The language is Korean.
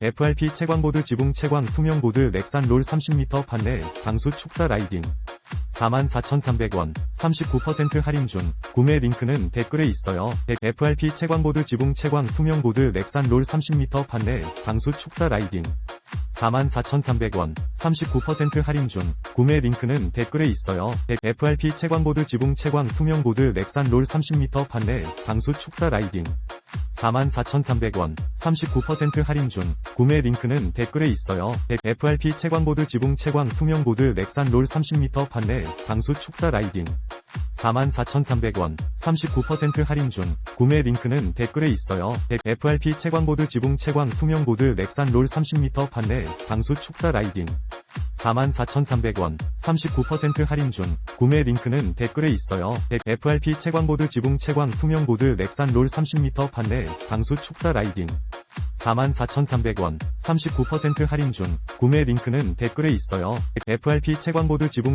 FRP 채광보드 지붕 채광 투명 보드 렉산 롤 30m 판넬 방수 축사 라이딩. 44,300원 39% 할인 중. 구매 링크는 댓글에 있어요. FRP 채광보드 지붕 채광 투명 보드 렉산 롤 30m 판넬 방수 축사 라이딩. 44,300원 39% 할인 중. 구매 링크는 댓글에 있어요. FRP 채광보드 지붕 채광 투명 보드 렉산 롤 30m 판넬 방수 축사 라이딩 44,300원 39% 할인 중 구매 링크는 댓글에 있어요. FRP 채광보드 지붕 채광 투명 보드 렉산 롤 30m 판넬 방수 축사 라이딩 44,300원 39% 할인 중 구매 링크는 댓글에 있어요. FRP 채광보드 지붕 채광 투명 보드 렉산 롤 30m 판넬 방수 축사 라이딩 44,300원 39% 할인 중 구매 링크는 댓글에 있어요. FRP 채광보드 지붕 채광 투명 보드 렉산 롤 30m 판넬 방수 축사 라이딩 44,300원 39% 할인 중 구매 링크는 댓글에 있어요. FRP 채광보드 지붕